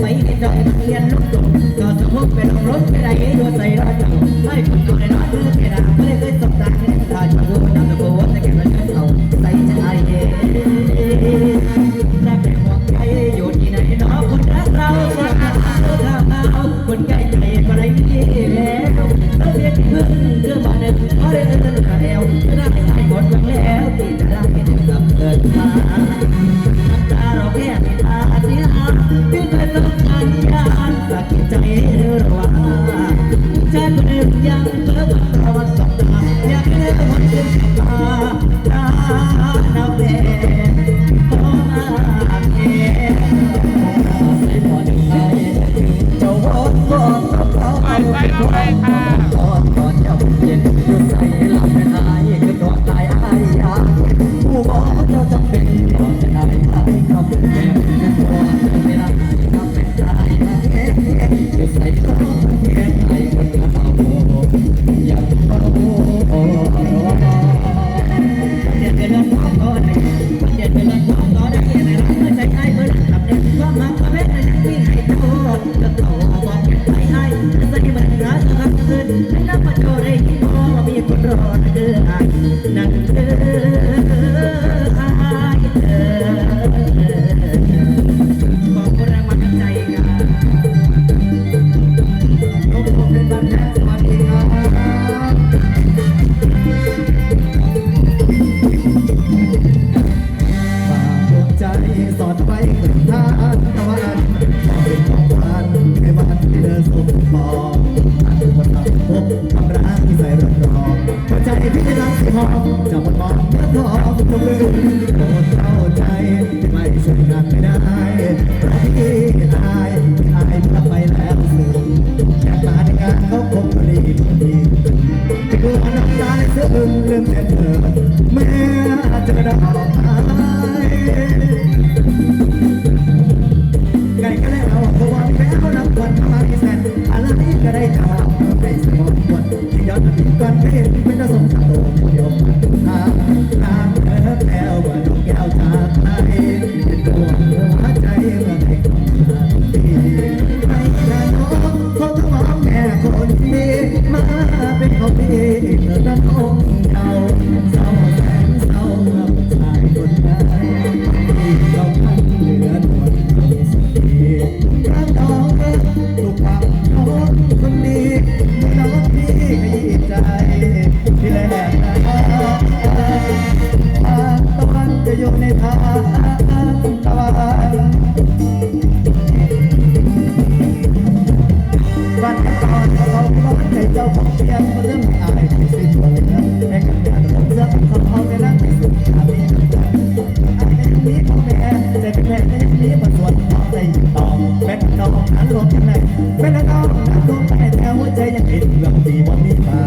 ไปให้ดอกเรียนลูกตกก็สมมติเป็นรถไม่ได้ดูใส่รถเก่าให้คนตัวในรถดูแค่ดาไม่ได้เคยสบตาแค่ตาจะพูดนำตะโกนแต่แค่มันเอาใส่ใจเองรักแต่หวังใจอยู่ที่ไหนเนาะคนรักเราคนรักเราเราคนใกล้ใจก็ได้ดีแล้วเราเรียกเพื่อนเรื่องบ้านเดิมพอได้เดินกระเดวจะได้ใหายหมดหวังแล้วที่จะได้เดินกับเกิดมาตาเราแค่ตาเสียที่ รักใจเราว่าจคนอื่นยังเพ้อวันตะวันสบตาอยากให้ได้วันเดินตาตา นั่นเธออายเธอ ใจพี่รักที่หอมจะหมดมองเมื่อทองจงลืมโปรดเข้าใจที่ไม่ช่วยงานไม่ได้เพราะพี่อายอายเมื่อไปแล้วสึงแค่มาในงานเขาคงพอดีพอดีที่กลัวน้ำตาซึมลืมแต่เธอแม้จะดอกไม้ไก่ก็ได้เอาเพราะว่าแม้เขานับวันมาที่แสนอะไรก็ได้ทำได้สมองควรที่ย้อนอดีตก่ เจ้าของเพียงเรื่องอายที่สิ้นหวังแค่กันการผมเสื้อเขาเอาไปนั่งที่สุดอาบีอายเป็นนี้ของแม่แต่เป็นแม่นนี้มาส่วนของใจต่อเป็นน้องนั้นลงยังไงเป็นน้องนั้นลงไปแต่หัวใจยังติดเรื่องดีว่มีค่า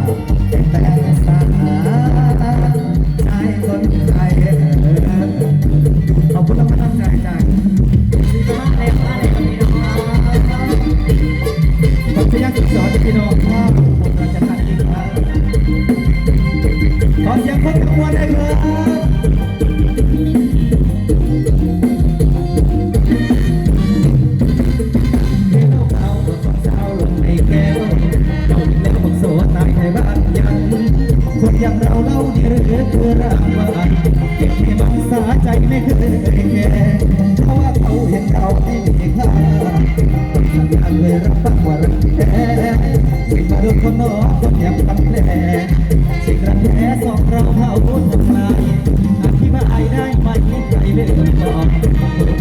ไม่เคยแก่เพราะว่าเขาเห็นเราไม่มีค่าสัญญาเลยรับฟังว่ารักแท้สิ่งมาดนคนนอกคนแอบตั้งแผลสิ่งรักแท้สองเราเผาทำลายอธิบายได้ไหมใจเลื่อนบอก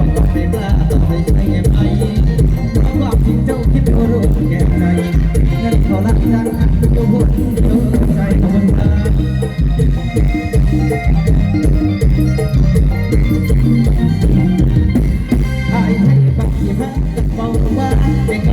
ให้ให้ปักยิ้มเบาว่าเป็นไ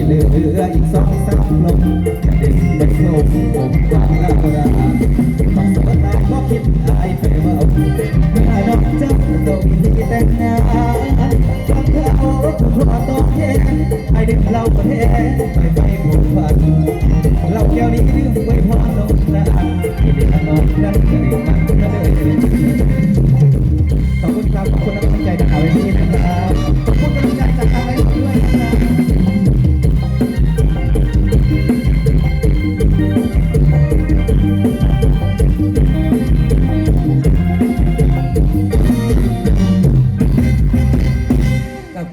ที่เหลืออีกสองสามลมจะดึงไปโคลมผมฟังแล้วนะต้องสวดตามก็คิดอายไปเบาเมื่อน้องเจ้าต้องมีที่แต่งงานฟังเขาพอต้องแทนไอเด็กเราประเทศไปไปผมฝันเราแก้วนี้ดื่ม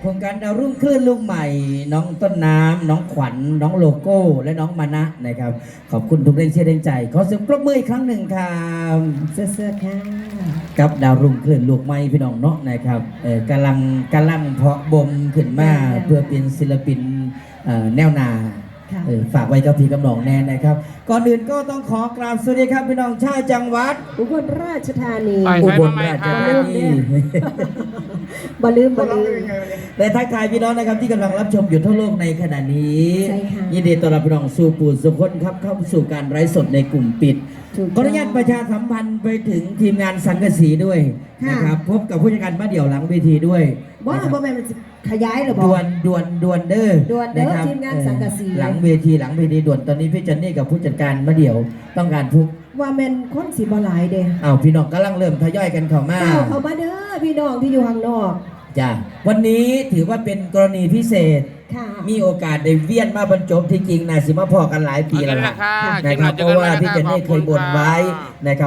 รงการดาวรุ่งคลื่นลูกใหม่ น้องต้นน้ำน้องขวัญน้องโลโก้ และน้องมานะนะครับ ขอบคุณทุกแรงเชียร์แรงใจ ขอเสียงปรบมืออีกครั้งหนึ่งครับเสื้อค่ะกับดาวรุ่งคลื่นลูกใหม่พี่น้องเนาะนะครับเออกำลังกำลังเพาะบ่มขึ้นมาเพื่อเป็นศิลปินเอ่อแนวหนา ค่ะ เออฝากไว้กับพี่กับน้องแน่นะครับ ก่อนอื่นก็ต้องขอกราบสวัสดีครับพี่น้องชาวจังหวัดอุบลราชธานีไป อุไว้บลทำไมราชครัธาบนีบ่ลืมบ่ลืม และทักทายพี่น้องนะครับที่กำลังรับชมอยู่ทั่วโลกในขณะนี้ ใช่ค่ะ ยินดีต้อนรับพี่น้องสู่ปู่สุคนครับเข้าสู่การไร้สดในกลุ่มปิด ถูกขออนุญาตประชาสัมพันธ์ไปถึงทีมงานสังกะสีด้วยค่ะ นะครับพบกับผู้จัดการมาเดี่ยวหลังเวทีด้วยว่านะครับ บ่แม่นมันสิขยายหรือบ่ด่วนด่วนด่วนเด้อด่วนเด้อนะครับทีมงานสังกะสี เออหลังเวทีหลังเวทีด่วนตอนนี้พี่จันนี่กับผู้จัดการมาเดี่ยวต้องการทุกว่าแม่นคนสิบ่หลายเด้อ้าวพี่น้องกำลังเริ่มทยอยกันเข้ามาเจ้าเอามาเด้อพี่น้องที่อยู่ข้างนอก จ้ะวันนี้ถือว่าเป็นกรณีพิเศษ ค่ะ มีโอกาสได้เวียนมาบรรจบที่จริงนะสิมาพอกันหลายปีแล้วเอาล่ะละค่ะนะครับกิเพนหน่อยราะว่าเจอกันพี่เจนนี่เคยบนไว้นะครับ